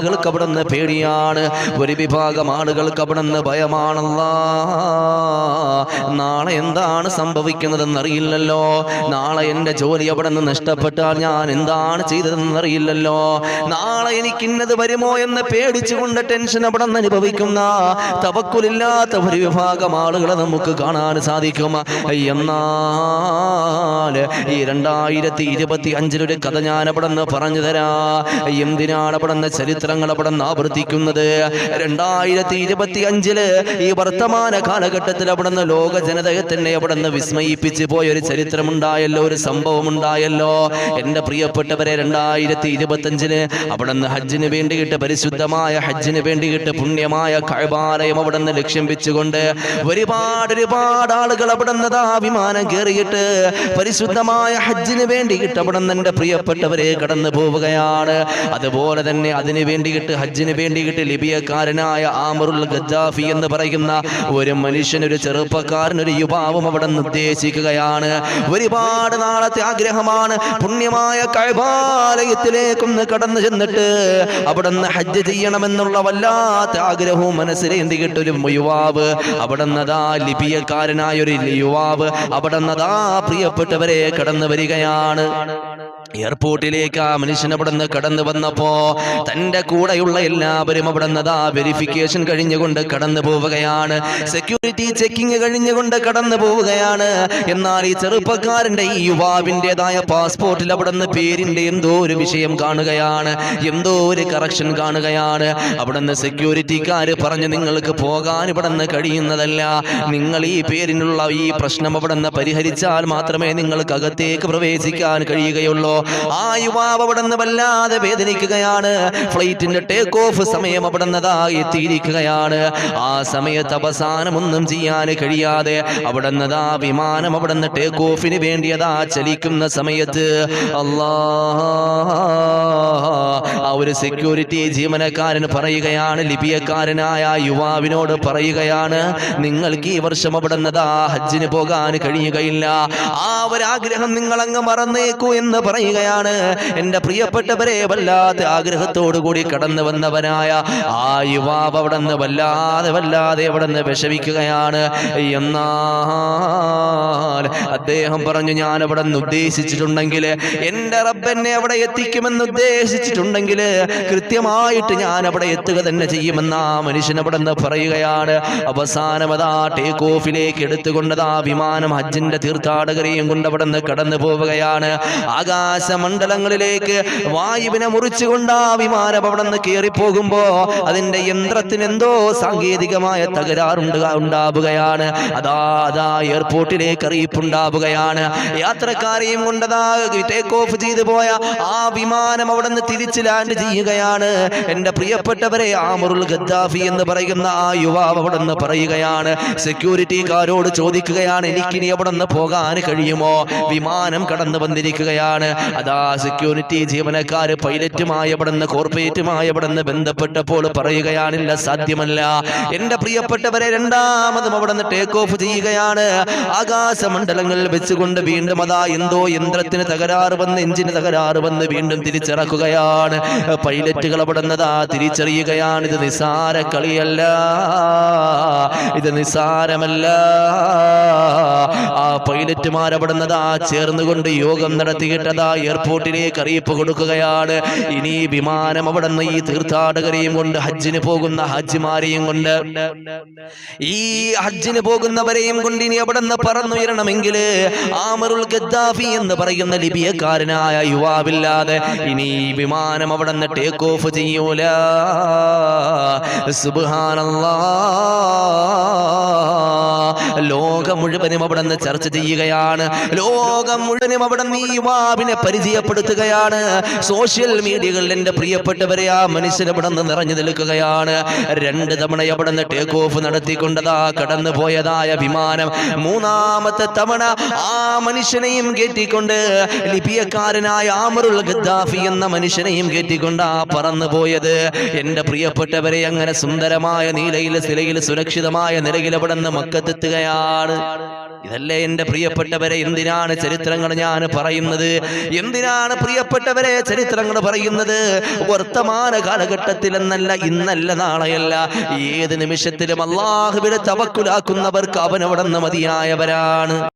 ആളുകൾക്ക് പേടിയാണ്. ഒരു വിഭാഗം ആളുകൾക്ക് അവിടെ ഭയമാണല്ല. നാളെ എന്താണ് സംഭവിക്കുന്നതെന്ന് അറിയില്ലല്ലോ നാളെ എന്റെ ജോലി അവിടെ നിന്ന് നഷ്ടപ്പെട്ടാൽ ഞാൻ എന്താണ് ചെയ്തതെന്ന് അറിയില്ലല്ലോ നാളെ എനിക്ക് ഇന്നത് വരുമോ എന്ന് പേടിച്ചുകൊണ്ട് ടെൻഷൻ അവിടെ നിന്ന് അനുഭവിക്കുന്ന തവക്കുലില്ലാത്ത ഒരു വിഭാഗം ആളുകളെ നമുക്ക് കാണാൻ സാധിക്കും. എന്നാൽ ഈ രണ്ടായിരത്തി ഇരുപത്തി അഞ്ചിലൊരു കഥ ഞാൻ അവിടെ നിന്ന് പറഞ്ഞു തരാ. എന്തിനാണ് അവിടെ നിന്ന് ചരിത്രങ്ങൾ അവിടെ നിന്ന് ആവർത്തിക്കുന്നത് രണ്ടായിരത്തി ഇരുപത്തി അഞ്ചിൽ ഈ വർത്തമാന കാലഘട്ടത്തിൽ അവിടെ നിന്ന് ലോക ജനതയെ തന്നെ അവിടെ നിന്ന് വിസ്മയിപ്പിച്ച് പോയ ഒരു ചരിത്രമുണ്ടായല്ലോ ഒരു സംഭവം ഉണ്ടായല്ലോ എന്റെ പ്രിയപ്പെട്ടവരെ രണ്ടായിരത്തി ഇരുപത്തി അഞ്ചിന് അവിടെ നിന്ന് ഹജ്ജിന് വേണ്ടിയിട്ട് പരിശുദ്ധമായ ഹജ്ജിന് വേണ്ടിയിട്ട് പുണ്യമായ കഴിവാലയം അവിടെ നിന്ന് ലക്ഷ്യം വെച്ചുകൊണ്ട് ഒരുപാട് ഒരുപാട് ആളുകൾ അവിടെ നിന്ന് അഭിമാനം കയറിയിട്ട് പരിശുദ്ധമായ ഹജ്ജിന് വേണ്ടിയിട്ട് അവിടെ നിന്ന് എന്റെ പ്രിയപ്പെട്ടവരെ കടന്നു പോവുകയാണ് അതുപോലെ തന്നെ അതിന് വേണ്ടിയിട്ട് ഹജ്ജിന് വേണ്ടിയിട്ട് ലിബിയക്കാരനായ ആമറുൽ ഗദ്ദാഫി എന്ന് പറയുന്ന ഒരു മനുഷ്യൻ ഒരു ചെറുപ്പക്കാരൻ ഒരു യുവാവും അവിടെ നിന്ന് ഉദ്ദേശിക്കുകയാണ് ഒരുപാട് നാളത്തെ ആഗ്രഹമാണ് പുണ്യമായ കൈബാലയത്തിലേക്കൊന്ന് കടന്നു ചെന്നിട്ട് അവിടെ നിന്ന് ഹജ്ജ് ചെയ്യണമെന്നുള്ള വല്ലാത്ത ആഗ്രഹവും മനസ്സിലേന്തിയിട്ട് ഒരു യുവാവ്. അവിടെ നിന്നതാ ലിബിയക്കാരനായ ഒരു യുവാവ്. അവിടെ നിന്നതാ പ്രിയപ്പെട്ടവരെ കടന്നു വരികയാണ്. എയർപോർട്ടിലേക്ക് ആ മനുഷ്യൻ അവിടെ നിന്ന് കടന്നു വന്നപ്പോ തന്റെ കൂടെയുള്ള എല്ലാവരും അവിടെ നിന്നതാ വെരിഫിക്കേഷൻ കഴിഞ്ഞുകൊണ്ട് കടന്നു പോവുകയാണ്. സെക്യൂരിറ്റി ചെക്കിങ് കഴിഞ്ഞുകൊണ്ട് കടന്നു പോവുകയാണ്. എന്നാൽ ഈ ചെറുപ്പക്കാരന്റെ ഈ യുവാവിന്റെതായ പാസ്പോർട്ടിൽ അവിടെ നിന്ന് പേരിന്റെ എന്തോ ഒരു വിഷയം കാണുകയാണ്. എന്തോ ഒരു കറക്ഷൻ കാണുകയാണ്. അവിടെ നിന്ന് സെക്യൂരിറ്റിക്കാർ പറഞ്ഞു നിങ്ങൾക്ക് പോകാൻ ഇവിടെ നിന്ന് കഴിയുന്നതല്ല. നിങ്ങൾ ഈ പേരിനുള്ള ഈ പ്രശ്നം അവിടെ നിന്ന് പരിഹരിച്ചാൽ മാത്രമേ നിങ്ങൾക്ക് അകത്തേക്ക് പ്രവേശിക്കാൻ കഴിയുകയുള്ളൂ. ആ യുവാവ് അവിടെ നിന്ന് വല്ലാതെ വേദനിക്കുകയാണ്. ഫ്ലൈറ്റിന്റെ ടേക്ക് ഓഫ് സമയം അവിടെ നിന്നതായി എത്തിയിരിക്കുകയാണ്. ആ സമയത്ത് അവസാനം ഒന്നും ചെയ്യാൻ കഴിയാതെ അവിടെ നിന്നതാ വിമാനം അവിടെ നിന്ന് ടേക്ക് ഓഫിന് വേണ്ടിയതാ ചലിക്കുന്ന സമയത്ത് അല്ലാ ആ ഒരു സെക്യൂരിറ്റി ജീവനക്കാരൻ പറയുകയാണ് ലിപിയക്കാരനായ യുവാവിനോട് പറയുകയാണ് നിങ്ങൾക്ക് ഈ വർഷം അവിടെ നിന്നതാ ഹജ്ജിന് പോകാൻ കഴിയുകയില്ല. ആ ഒരാഗ്രഹം നിങ്ങൾ അങ്ങ് മറന്നേക്കൂ എന്ന് പറയുകയാണ് എന്റെ പ്രിയപ്പെട്ടവരെ വല്ലാത്ത ആഗ്രഹത്തോടു കൂടി കടന്നു വന്നവനായ ആ യുവാവ് അവിടെ നിന്ന് വല്ലാതെ വല്ലാതെ അവിടെ നിന്ന് വിഷമിക്കുകയാണ്. എന്നാൽ അദ്ദേഹം പറഞ്ഞു ഞാൻ അവിടെ നിന്ന് ഉദ്ദേശിച്ചിട്ടുണ്ടെങ്കിൽ എന്റെ റബ്ബെന്നെ അവിടെ എത്തിക്കുമെന്ന് ഉദ്ദേശിച്ചിട്ടുണ്ടെങ്കിൽ കൃത്യമായിട്ട് ഞാൻ അവിടെ എത്തുക തന്നെ ചെയ്യുമെന്ന് ആ മനുഷ്യൻ അവിടെ നിന്ന് പറയുകയാണ്. അവസാനം അതാ ടേക്ക് ഓഫിലേക്ക് എടുത്തുകൊണ്ടതാ വിമാനം ഹജ്ജിന്റെ തീർത്ഥാടകരെയും കൊണ്ട് അവിടെ നിന്ന് കടന്നു പോവുകയാണ് ആകാശമണ്ഡലങ്ങളിലേക്ക് വായുവിനെ മുറിച്ചുകൊണ്ട് ആ വിമാനം അവിടെ നിന്ന് കയറിപ്പോകുമ്പോ അതിന്റെ യന്ത്രത്തിന് എന്തോ സാങ്കേതികമായ തകരാറുണ്ട് ഉണ്ടാവുകയാണ്. അതാ അതാ എയർപോർട്ടിലേക്ക് അറിയിപ്പുണ്ടാവുകയാണ്. യാത്രക്കാരെയും കൊണ്ടതാ ടേക്ക് ഓഫ് ചെയ്തു പോയ ആ വിമാനം അവിടെ നിന്ന് തിരിച്ച് ലാൻഡ് ചെയ്യുകയാണ്. എന്റെ പ്രിയപ്പെട്ടവരെ ആമറുൽ ഗദ്ദാഫി എന്ന് പറയുന്ന ആ യുവാവ് അവിടെ നിന്ന് പറയുകയാണ് സെക്യൂരിറ്റിക്കാരോട് ചോദിക്കുകയാണ് എനിക്കിനി അവിടെ നിന്ന് പോകാൻ കഴിയുമോ? വിമാനം കടന്നു വന്നിരിക്കുകയാണ്. അതാ സെക്യൂരിറ്റി ജീവനക്കാർ പൈലറ്റുമായി എവിടെന്ന് കോർപ്പറേറ്റുമായി എവിടെന്ന് ബന്ധപ്പെട്ടപ്പോൾ പറയുകയാണില്ല സാധ്യമല്ല. എന്റെ പ്രിയപ്പെട്ടവരെ രണ്ടാമതും അവിടെ നിന്ന് ടേക്ക് ഓഫ് ചെയ്യുകയാണ്. ആകാശമണ്ഡലങ്ങളിൽ വെച്ചുകൊണ്ട് വീണ്ടും അതാ എന്തോ യന്ത്രത്തിന് തകരാറ് വന്ന് എഞ്ചിന് തകരാറ് വന്ന് വീണ്ടും തിരിച്ചിറക്കുകയാണ്. പൈലറ്റുകൾ അവിടെ നിന്നതാ തിരിച്ചറിയുകയാണ് ഇത് നിസാര കളിയല്ല. ഇത് നിസാരമല്ല ആ പൈലറ്റുമാർ അവിടെ ചേർന്നുകൊണ്ട് യോഗം നടത്തിയിട്ടതാ എയർപോർട്ടിലേക്ക് അറിയിപ്പ് കൊടുക്കുകയാണ്. ഇനി വിമാനം അവിടെ നിന്ന് ഈ തീർത്ഥാടകരെയും കൊണ്ട് ഹജ്ജിന് പോകുന്ന ഹജ്ജിമാരെയും കൊണ്ട് ഈ ഹജ്ജിന് പോകുന്നവരെയും കൊണ്ട് ഇനി അവിടെ നിന്ന് പറന്നുയരണമെങ്കിൽ ആമറുൽ ഗദ്ദാഫി എന്ന് പറയുന്ന ലിബിയക്കാരനായ യുവാവില്ലാതെ ഇനി വിമാനം അവിടെ നിന്ന് ടേക്ക് ഓഫ് ചെയ്യൂല. സുബ്ഹാനല്ലാ. ലോകം മുഴുവനും അവിടെ നിന്ന് ചർച്ച ചെയ്യുകയാണ്. ലോകം മുഴുവനും അവിടെ ഈ യുവാവിനെ പരിചയപ്പെടുത്തുകയാണ്. സോഷ്യൽ മീഡിയകളിൽ എന്റെ പ്രിയപ്പെട്ടവരെ ആ മനുഷ്യൻ അവിടെ നിന്ന് നിറഞ്ഞു നിൽക്കുകയാണ്. രണ്ട് തവണ അവിടെ നിന്ന് ടേക്ക് ഓഫ് നടത്തിക്കൊണ്ടതാ കടന്നു പോയതായ വിമാനം. മൂന്നാമത്തെ തവണ ആ മനുഷ്യനെയും കയറ്റിക്കൊണ്ട് ലിപിയക്കാരനായ ആമറുൽ ഗദ്ദാഫി എന്ന മനുഷ്യനെയും കയറ്റിക്കൊണ്ട് ആ പറന്നു പോയത് എന്റെ പ്രിയപ്പെട്ടവരെ അങ്ങനെ സുന്ദരമായ നീലയിൽ സിലയിൽ സുരക്ഷിതമായ നിലയിൽ അവിടെ നിന്ന് മക്കത്തെത്തുകയാണ്. ഇതല്ലേ എന്റെ പ്രിയപ്പെട്ടവരെ എന്തിനാണ് ചരിത്രങ്ങൾ ഞാൻ പറയുന്നത്? എന്തിനാണ് പ്രിയപ്പെട്ടവരെ ചരിത്രങ്ങൾ പറയുന്നത്? വർത്തമാന കാലഘട്ടത്തിൽ എന്നല്ല ഇന്നല്ല നാളെയല്ല. ഏത് നിമിഷത്തിലും അള്ളാഹുവിനെ തവക്കുലാക്കുന്നവർക്ക് അവനവിടെ നിന്ന് മതിയായവരാണ്.